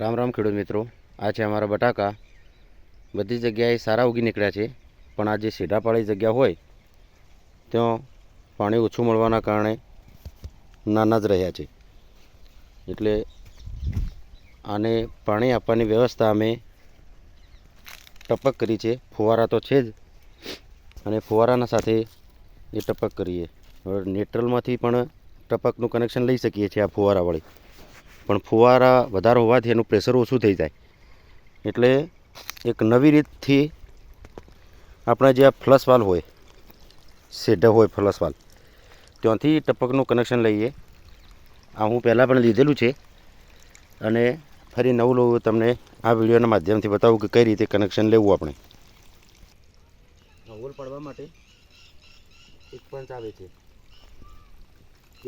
રામ રામ ખેડૂત મિત્રો. આ છે અમારા બટાકા. બધી જગ્યાએ સારા ઉગી નીકળ્યા છે. પણ આ જે સીઢાપાળી જગ્યા હોય, ત્યાં પાણી ઓછું મળવાના કારણે નાના જ રહ્યા છે. એટલે આને પાણી આપવાની વ્યવસ્થા અમે ટપક કરી છે. ફુવારા તો છે જ. અને ફુવારાના સાથે એ ટપક કરીએ. હવે નેટ્રલમાંથી પણ ટપકનું કનેક્શન લઈ શકીએ છીએ આ ફુવારાવાળી પણ ફુવારા વધારે હોવાથી એનું પ્રેશર ઓછું થઈ જાય. એટલે એક નવી રીતથી આપણા જે આ ફ્લશ વાલ હોય, સેઢા હોય ફ્લશ વાલ ત્યાંથી ટપકનું કનેક્શન લઈએ. આ હું પહેલાં પણ લીધેલું છે અને ફરી નવું લઉં તમને આ વિડીયોના માધ્યમથી બતાવું કે કઈ રીતે કનેક્શન લેવું આપણે. હોલ પડવા માટે એક પંચ આવે છે.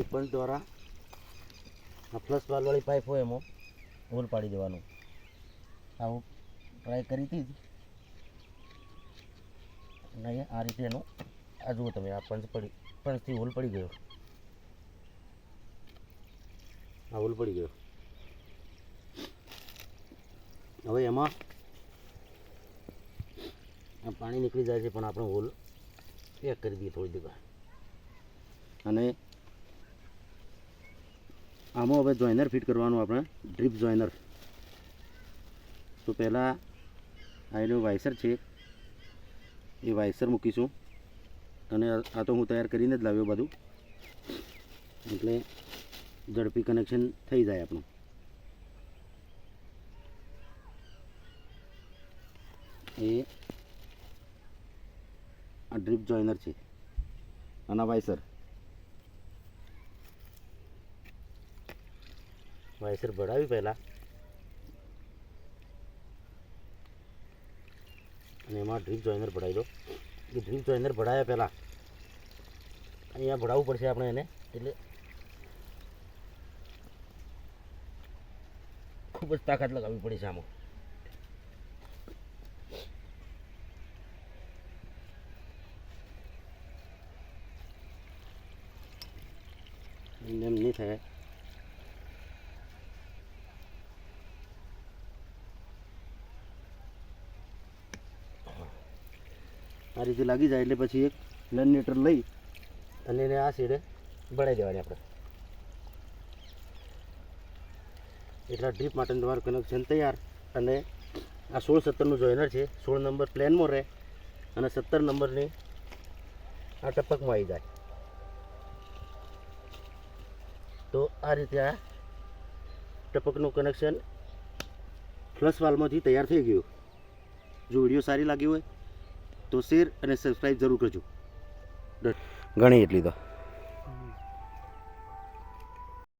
એક પંચ દ્વારા આ પ્લસ વાલવાળી પાઇપ હોય એમાં હોલ પાડી દેવાનું. આવું ટ્રાય કરી હતી. નહીં અને અહીંયા આ રીતે એનું આ જુઓ તમે આ પંચ પડી પંચથી હોલ પડી ગયો. આ હોલ પડી ગયો. હવે એમાં પાણી નીકળી જાય છે પણ આપણે હોલ પેક કરી દઈએ થોડી જગ્યા અને આમાં હવે જોઈનર ફિટ કરવાનું આપણે, ડ્રીપ જોઈનર. તો પહેલાં આ એનું વાઇસર છે, એ વાઇસર મૂકીશું. અને આ તો હું તૈયાર કરીને જ લાવ્યો બધું. એટલે ઝડપી કનેક્શન થઈ જાય આપણું. એ આ ડ્રીપ જોઈનર છે. આના વાઇસર. વાઇસર ભરાવી પહેલાં. અને એમાં ડ્રીપ જોઈનર ભરાવી દો એ ડ્રીપ જોઈનર ભરાયા પહેલાં અહીંયા ભરાવવું પડશે આપણે એને, એટલે ખૂબ જ તાકાત લગાવવી પડે છે આમાં. એમ નહીં થાય. આ રીતે લાગી જાય એટલે પછી એક લર્નેટર લઈ અને એને આ સીડે ભરાઈ દેવાની આપણે. એટલા ડ્રીપ માટે તમારું કનેક્શન તૈયાર. અને આ સોળ સત્તરનું જોઈનર છે. સોળ નંબર પ્લેનમાં રહે અને સત્તર નંબરની આ ટપકમાં આવી જાય. તો આ રીતે આ ટપકનું કનેક્શન ફ્લસ વાલમાંથી તૈયાર થઈ ગયું. જો વીડિયો સારી લાગી હોય તો શેર અને સબસ્ક્રાઈબ જરૂર કરજો. ગણી એટલી તો.